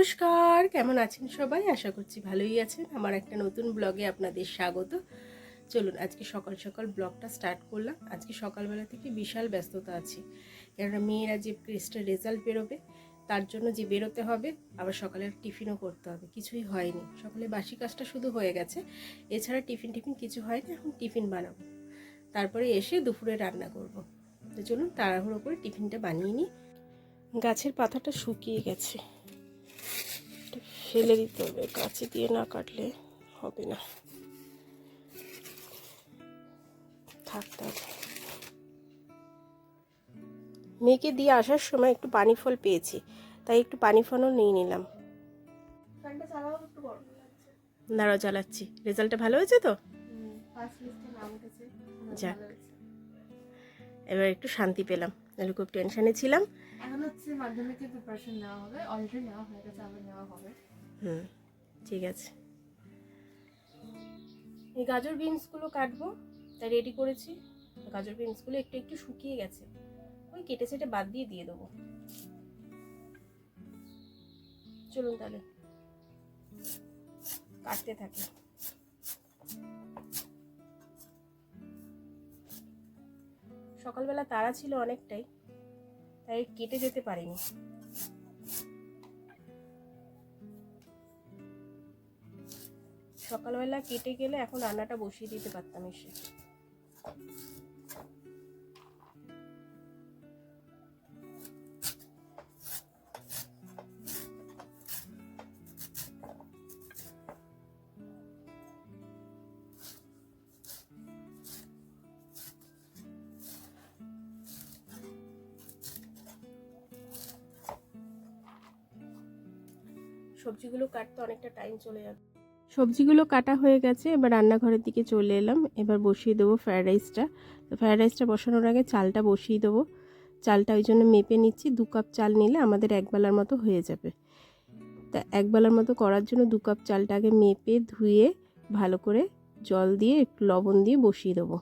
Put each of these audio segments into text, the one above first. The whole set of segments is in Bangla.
নমস্কার, কেমন আছেন সবাই? আশা করছি ভালোই আছেন। আমার একটা নতুন ব্লগে আপনাদের স্বাগত। চলুন, আজকে সকাল সকাল ব্লগটা স্টার্ট করলাম। আজকে সকালবেলা থেকে বিশাল ব্যস্ততা আছে। কেননা মেয়েরা যে টেস্টের রেজাল্ট বেরোবে, তার জন্য যে বেরোতে হবে, আবার সকালের টিফিনও করতে হবে। কিছুই হয়নি। সকালে বাসি কাজটা শুধু হয়ে গেছে। এছাড়া টিফিন টিফিন কিছু হয়নি, এখন টিফিন বানাবো। তারপরে এসে দুপুরে রান্না করব। তো চলুন, তাড়াহুড়ো করে টিফিনটা বানিয়ে নিই। গাছের পাতাটা শুকিয়ে গেছে। ফেলে দিতে হবে কাছে দিয়ে না কাটলে হবে না। থাকতে হবে মেয়েকে দিয়ে আসার সময় একটু পানি ফল পেয়েছি তাই একটু পানি ফলও নিয়ে নিলাম। দাঁড়াও জ্বালাচ্ছি রেজাল্টটা ভালো হয়েছে তো? যাক। এবার একটু শান্তি পেলাম নাহলে খুব টেনশনে ছিলাম। এখন হচ্ছে মাধ্যমিকের প্রিপারেশন নেওয়া হবে অলরেডি নেওয়া হয়ে গেছে আবার নেওয়া হবে। হুম, ঠিক আছে। এই গাজর বিনসগুলো কাটবো, তাই রেডি করেছি। গাজর বিনসগুলো একটু একটু শুকিয়ে গেছে। ওই কেটে সেটে বাদ দিয়ে দিয়ে দেবো। চলুন তাহলে। কাটতে থাকি। সকালবেলা তাড়া ছিল অনেকটাই, তাই কেটে যেতে পারিনি। সকালবেলা কেটে গেলে এখন রান্নাটা বসিয়ে দিতে পারতাম এসে। সবজিগুলো কাটতে অনেকটা টাইম চলে যাবে। সবজিগুলো কাটা হয়ে গেছে, এবার রান্নাঘরের দিকে চলে এলাম। এবার বসিয়ে দেবো ফ্রায়েড রাইসটা তো ফ্রায়েড রাইসটা বসানোর আগে চালটা বসিয়ে দেবো। চালটা ওই জন্য মেপে নিচ্ছি, দু কাপ চাল নিলে আমাদের একবেলার মতো হয়ে যাবে। তা একবেলার মতো করার জন্য দু কাপ চালটা আগে মেপে ধুয়ে ভালো করে জল দিয়ে একটু লবণ দিয়ে বসিয়ে দেবো।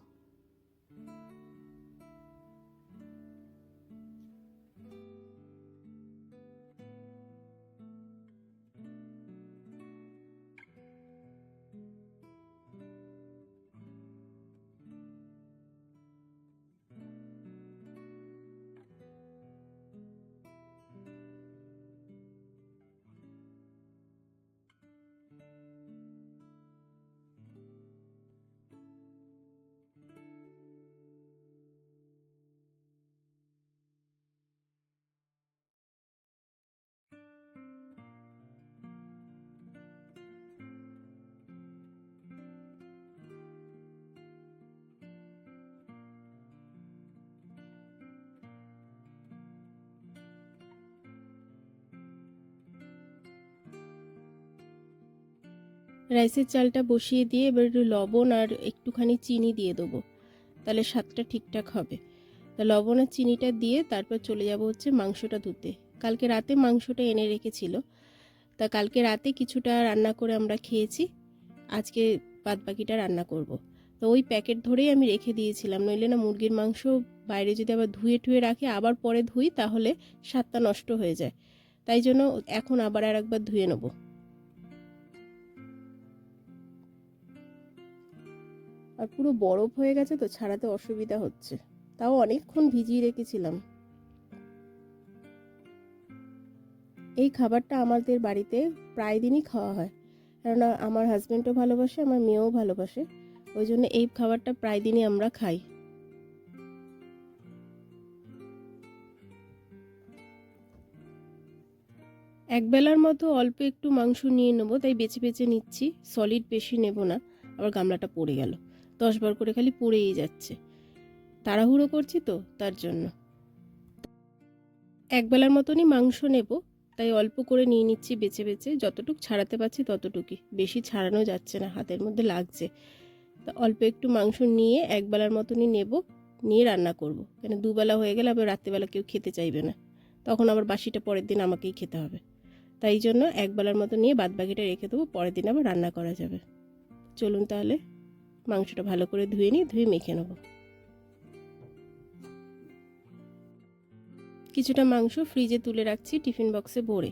রাইসের চালটা বসিয়ে দিয়ে এবার একটু লবণ আর একটুখানি চিনি দিয়ে দেবো। তাহলে স্বাদটা ঠিকঠাক হবে। তা লবণ আর চিনিটা দিয়ে তারপর চলে যাব হচ্ছে মাংসটা ধুতে। কালকে রাতে মাংসটা এনে রেখেছিল। তা কালকে রাতে কিছুটা রান্না করে আমরা খেয়েছি। আজকে বাদ বাকিটা রান্না করব। তো ওই প্যাকেট ধরেই আমি রেখে দিয়েছিলাম। নইলে না মুরগির মাংস বাইরে যদি আবার ধুয়ে টুয়ে রাখি, আবার পরে ধুই, তাহলে স্বাদটা নষ্ট হয়ে যায়। তাই জন্য এখন আবার আর একবার ধুয়ে নেব। আর পুরো বরফ হয়ে গেছে তো ছাড়াতে অসুবিধা হচ্ছে। তাও অনেকক্ষণ ভিজিয়ে রেখেছিলাম। এই খাবারটা আমাদের বাড়িতে প্রায় দিনই খাওয়া হয়। কেননা আমার হাজব্যান্ডও ভালোবাসে, আমার মেয়েও ভালোবাসে। ওই জন্য এই খাবারটা প্রায় দিনই আমরা খাই। একবেলার মতো অল্প একটু মাংস নিয়ে নেব, তাই বেছে বেছে নিচ্ছি। সলিড বেশি নেব না, আবার গামলাটা পড়ে গেল। দশ বার করে খালি পড়েই যাচ্ছে। তাড়াহুড়ো করছি তো তার জন্য। একবেলার মতনই মাংস নেব, তাই অল্প করে নিয়ে নিচ্ছি বেছে বেছে। যতটুক ছাড়াতে পারছি ততটুকুই। বেশি ছাড়ানো যাচ্ছে না, হাতের মধ্যে লাগছে। তা অল্প একটু মাংস নিয়ে একবেলার মতনই নেব, নিয়ে রান্না করব। কেন দুবেলা হয়ে গেলে আবার রাত্রিবেলা কেউ খেতে চাইবে না। তখন আবার বাসিটা পরের দিন আমাকেই খেতে হবে। তাই জন্য একবেলার মতো নিয়ে বাদবাকিটা রেখে দেবো, পরের দিন আবার রান্না করা যাবে। চলুন তাহলে। মাংসটা ভালো করে ধুয়ে নিই ধুয়ে মেখে নেব। কিছুটা মাংস ফ্রিজে তুলে রাখছি টিফিন বক্সে ভরে।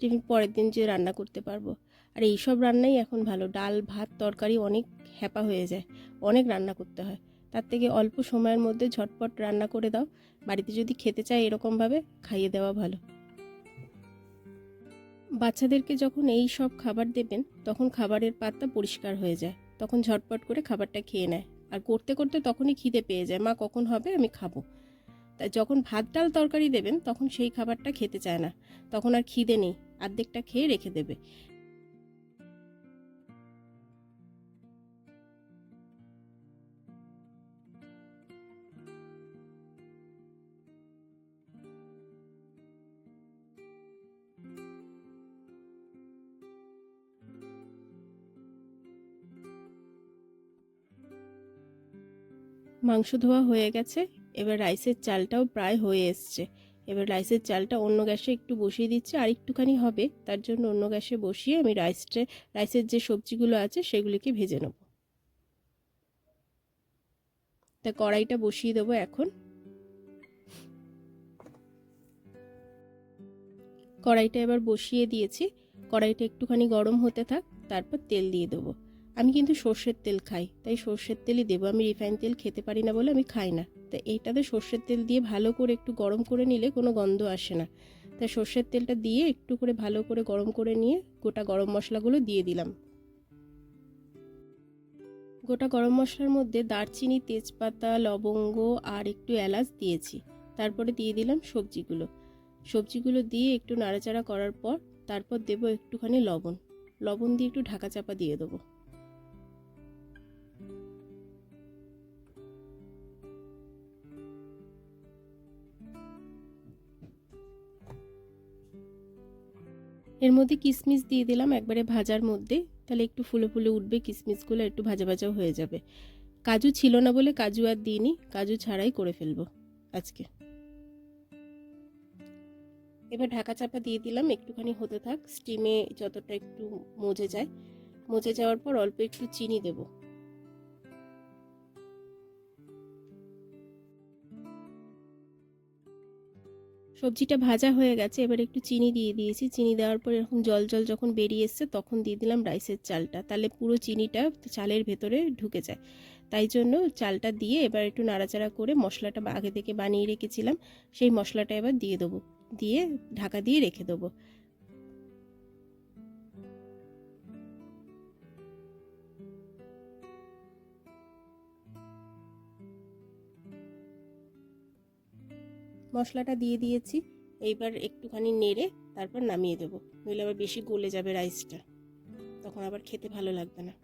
টিফিন পরের দিন যে রান্না করতে পারব। আর এই সব রান্নাই এখন ভালো। ডাল, ভাত, তরকারি অনেক হ্যাপা হয়ে যায়। অনেক রান্না করতে হয়। তার থেকে অল্প সময়ের মধ্যে ঝটপট রান্না করে দাও। বাড়িতে যদি খেতে চায় এরকমভাবে, খাইয়ে দেওয়া ভালো। বাচ্চাদেরকে যখন এই সব খাবার দেবেন, তখন খাবারের পাতটা পরিষ্কার হয়ে যায়। তখন ঝটপট করে খাবারটা খেয়ে নেয়। আর করতে করতে তখনই খিদে পেয়ে যায়, মা, কখন হবে? আমি খাব। তাই যখন ভাত, ডাল, তরকারি দেবেন, তখন সেই খাবারটা খেতে চায় না। তখন আর খিদে নেই অর্ধেকটা খেয়ে রেখে দেবে। মাংস ধোয়া হয়ে গেছে, এবার রাইসের চালটাও প্রায় হয়ে এসছে। এবার রাইসের চালটা অন্য গ্যাসে একটু বসিয়ে দিচ্ছি, আর একটুখানি হবে, তার জন্য অন্য গ্যাসে বসিয়ে আমি রাইসটা, রাইসের যে সবজিগুলো আছে সেগুলিকে ভেজে নেব। তা কড়াইটা বসিয়ে দেবো এখন। কড়াইটা এবার বসিয়ে দিয়েছি, কড়াইটা একটুখানি গরম হতে থাক, তারপর তেল দিয়ে দেবো। আমি কিন্তু সর্ষের তেল খাই, তাই সর্ষের তেলই দেবো। আমি রিফাইন তেল খেতে পারি না বলে আমি খাই না। তা এইটাতে সর্ষের তেল দিয়ে ভালো করে একটু গরম করে নিলে কোনো গন্ধ আসে না। তাই সর্ষের তেলটা দিয়ে একটু করে ভালো করে গরম করে নিয়ে গোটা গরম মশলাগুলো দিয়ে দিলাম। গোটা গরম মশলার মধ্যে দারচিনি, তেজপাতা, লবঙ্গ আর একটু এলাচ দিয়েছি। তারপরে দিয়ে দিলাম সবজিগুলো। সবজিগুলো দিয়ে একটু নাড়াচাড়া করার পর তারপর দেবো একটুখানি লবণ। লবণ দিয়ে একটু ঢাকা চাপা দিয়ে দেবো। এর মধ্যে কিশমিশ দিয়ে দিলাম একবারে ভাজার মধ্যে। তাহলে একটু ফুলে ফুলে উঠবে কিশমিশগুলো একটু ভাজা ভাজাও হয়ে যাবে। কাজু ছিল না বলে কাজু আর দিইনি, কাজু ছাড়াই করে ফেলব আজকে। এবার ঢাকা চাপা দিয়ে দিলাম, একটুখানি হতে থাক। স্টিমে যতটা একটু মজে যায়। মজে যাওয়ার পর অল্প একটু চিনি দেবো। সবজিটা ভাজা হয়ে গেছে, এবার একটু চিনি দিয়ে দিয়েছি। চিনি দেওয়ার পর এরকম জল জল যখন বেরিয়ে এসছে তখন দিয়ে দিলাম রাইসের চালটা। তাহলে পুরো চিনিটা চালের ভেতরে ঢুকে যায়। তাই জন্য চালটা দিয়ে এবার একটু নাড়াচাড়া করে মশলাটা আগে থেকে বানিয়ে রেখেছিলাম, সেই মশলাটা এবার দিয়ে দেবো। দিয়ে ঢাকা দিয়ে রেখে দেবো। মশলাটা দিয়ে দিয়েছি। এইবার একটুখানি নেড়ে তারপর নামিয়ে দেবো। নইলে আবার বেশি গলে যাবে রাইসটা তখন আবার খেতে ভালো লাগবে না।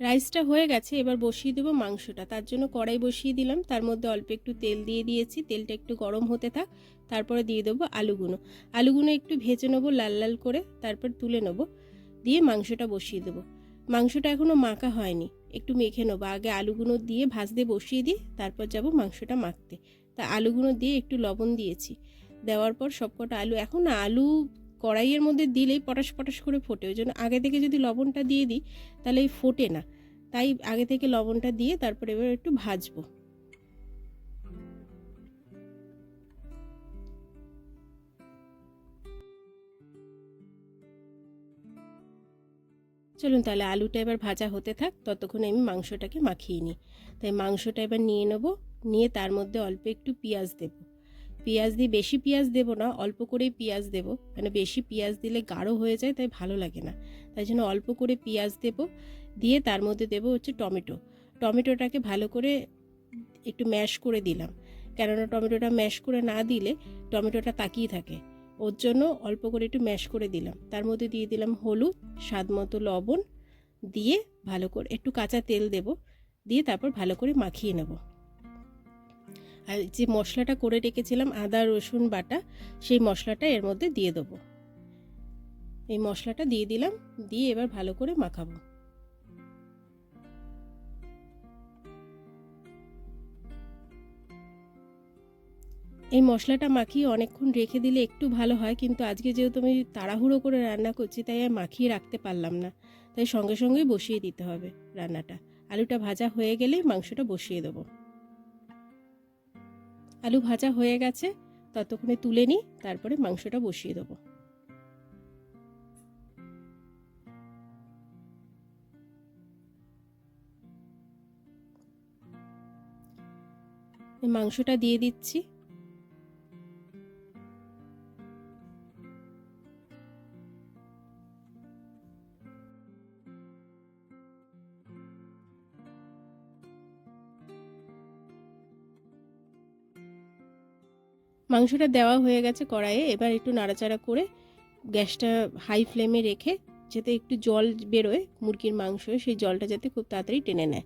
রাইসটা হয়ে গেছে, এবার বসিয়ে দেবো মাংসটা। তার জন্য কড়াই বসিয়ে দিলাম। তার মধ্যে অল্প একটু তেল দিয়ে দিয়েছি। তেলটা একটু গরম হতে থাক। তারপরে দিয়ে দেবো আলুগুলো আলুগুলো একটু ভেজে নেব লাল লাল করে। তারপর তুলে নেব। দিয়ে মাংসটা বসিয়ে দেবো। মাংসটা এখনও মাখা হয়নি। একটু মেখে নেব। আগে আলুগুলো দিয়ে ভাজতে বসিয়ে দিই, তারপর যাব মাংসটা মাখতে। তা আলুগুলো দিয়ে একটু লবণ দিয়েছি। দেওয়ার পর সবকটা আলু, এখন আলু কড়াইয়ের মধ্যে দিলেই পটাশ পটাশ করে ফোটে। ওই জন্য আগে থেকে যদি লবণটা দিয়ে দিই, তাহলে ফোটে না। তাই আগে থেকে লবণটা দিয়ে তারপর এবার একটু ভাজবো। চলুন তাহলে আলুটা এবার ভাজা হতে থাক, ততক্ষণে আমি মাংসটাকে মাখিয়ে নিই। তাই মাংসটা এবার নিয়ে নেব, নিয়ে তার মধ্যে অল্প একটু পেঁয়াজ দেব। পেঁয়াজ দিয়ে বেশি পেঁয়াজ দেবো না, অল্প করেই পেঁয়াজ দেবো। মানে বেশি পেঁয়াজ দিলে গাঢ় হয়ে যায়, তাই ভালো লাগে না। তাই জন্য অল্প করে পেঁয়াজ দেব, দিয়ে তার মধ্যে দেবো হচ্ছে টমেটো। টমেটোটাকে ভালো করে একটু ম্যাশ করে দিলাম। কেননা টমেটোটা ম্যাশ করে না দিলে টমেটোটা তাকিয়ে থাকে। ওর জন্য অল্প করে একটু ম্যাশ করে দিলাম। তার মধ্যে দিয়ে দিলাম হলুদ, স্বাদ মতো লবণ, দিয়ে ভালো করে একটু কাঁচা তেল দেব, দিয়ে তারপর ভালো করে মাখিয়ে নেব। আর যে মশলাটা করে রেখেছিলাম আদা, রসুন বাটা, সেই মশলাটা এর মধ্যে দিয়ে দেবো। এই মশলাটা দিয়ে দিলাম, দিয়ে এবার ভালো করে মাখাবো। এই মশলাটা মাখিয়ে অনেকক্ষণ রেখে দিলে একটু ভালো হয়, কিন্তু আজকে যেহেতু আমি তাড়াহুড়ো করে রান্না করছি, তাই আর মাখিয়ে রাখতে পারলাম না। তাই সঙ্গে সঙ্গেই বসিয়ে দিতে হবে রান্নাটা। আলুটা ভাজা হয়ে গেলেই মাংসটা বসিয়ে দেবো। আলু ভাজা হয়ে গেছে, ততক্ষণে তুলে নিই, তারপরে মাংসটা বসিয়ে দেবো। মাংসটা দিয়ে দিচ্ছি। মাংসটা দেওয়া হয়ে গেছে কড়াইয়ে, এবার একটু নাড়াচাড়া করে গ্যাসটা হাই ফ্লেমে রেখে যাতে একটু জল বেরোয় মুরগির মাংস, সেই জলটা যাতে খুব তাড়াতাড়ি টেনে নেয়।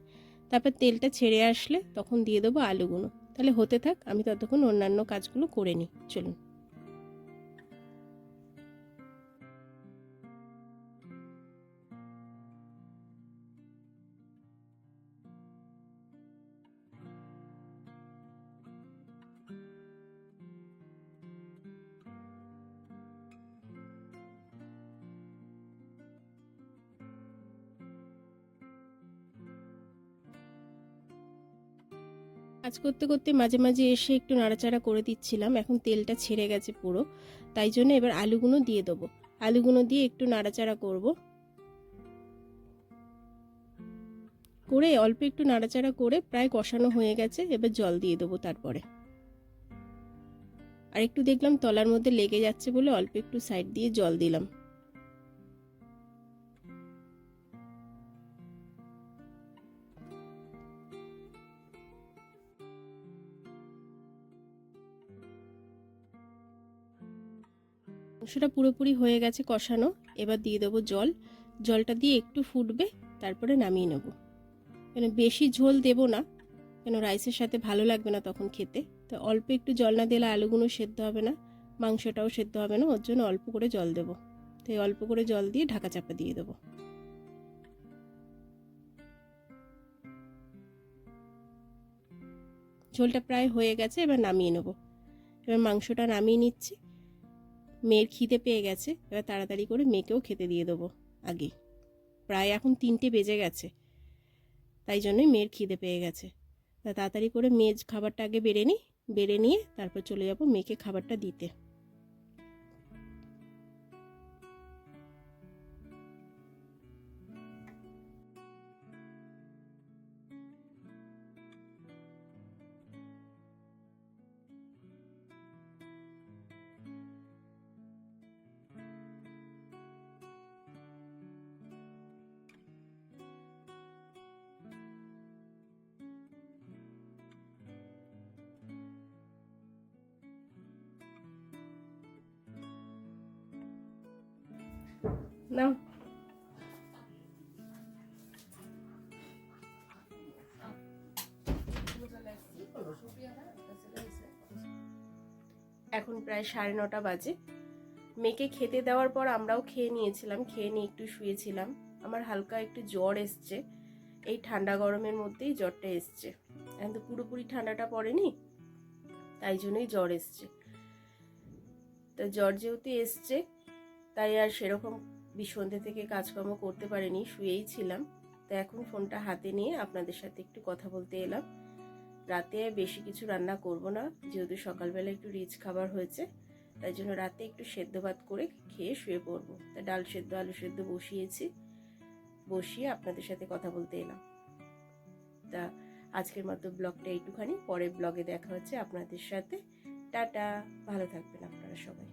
তারপর তেলটা ছেড়ে আসলে তখন দিয়ে দেবো আলুগুলো তাহলে হতে থাক, আমি ততক্ষণ অন্যান্য কাজগুলো করে নিই। চলুন। কাজ করতে করতে মাঝে মাঝে এসে একটু নাড়াচাড়া করে দিচ্ছিলাম। এখন তেলটা ছেড়ে গেছে পুরো। তাই জন্য এবার আলুগুলো দিয়ে দেবো। আলুগুলো দিয়ে একটু নাড়াচাড়া করব। করে অল্প একটু নাড়াচাড়া করে প্রায় কষানো হয়ে গেছে। এবার জল দিয়ে দেবো তারপরে। আর একটু দেখলাম তলার মধ্যে লেগে যাচ্ছে বলে অল্প একটু সাইড দিয়ে জল দিলাম। মাংসটা পুরোপুরি হয়ে গেছে কষানো। এবার দিয়ে দেবো জল। জলটা দিয়ে একটু ফুটবে, তারপরে নামিয়ে নেব। কেন বেশি ঝোল দেব না, কেন রাইসের সাথে ভালো লাগবে না তখন খেতে। তো অল্প একটু জল না দিলে আলুগুলো সেদ্ধ হবে না, মাংসটাও সেদ্ধ হবে না, ওর জন্য অল্প করে জল দেবো। তো এই অল্প করে জল দিয়ে ঢাকা চাপা দিয়ে দেবো। ঝোলটা প্রায় হয়ে গেছে, এবার নামিয়ে নেব। এবার মাংসটা নামিয়ে নিচ্ছি। মেয়ের খিদে পেয়ে গেছে, এবার তাড়াতাড়ি করে মেয়েকেও খেতে দিয়ে দেবো আগে। প্রায় এখন তিনটে বেজে গেছে, তাই জন্যই মেয়ের খিদে পেয়ে গেছে। তা তাড়াতাড়ি করে মেয়ের খাবারটা আগে বেড়ে নিই বেড়ে নিয়ে তারপর চলে যাব মেয়েকে খাবারটা দিতে। নাও এখন প্রায় সাড়ে নটা বাজে। মেয়েকে খেতে দেওয়ার পর আমরাও খেয়ে নিয়েছিলাম, খেয়ে নিয়ে একটু শুয়েছিলাম। আমার হালকা একটু জ্বর এসছে। এই ঠান্ডা গরমের মধ্যেই জ্বরটা এসছে। এখন তো পুরোপুরি ঠান্ডাটা পড়েনি, তাই জন্যই জ্বর এসছে। তো জ্বর যেহেতু এসছে, তাই আর সেরকম বিসন্ধ্যে থেকে কাজকর্ম করতে পারিনি, শুয়েই ছিলাম। তো এখন ফোনটা হাতে নিয়ে আপনাদের সাথে একটু কথা বলতে এলাম। রাতে বেশি কিছু রান্না করব না, যেহেতু সকালবেলা একটু রিচ খাবার হয়েছে, তাই জন্য রাতে একটু সেদ্ধ ভাত করে খেয়ে শুয়ে পড়ব। তা ডাল সেদ্ধ, আলু সেদ্ধ বসিয়েছি, বসিয়ে আপনাদের সাথে কথা বলতে এলাম। তা আজকের মতো ব্লগটা এইটুখানি, পরের ব্লগে দেখা হচ্ছে আপনাদের সাথে। টাটা, ভালো থাকবেন আপনারা সবাই।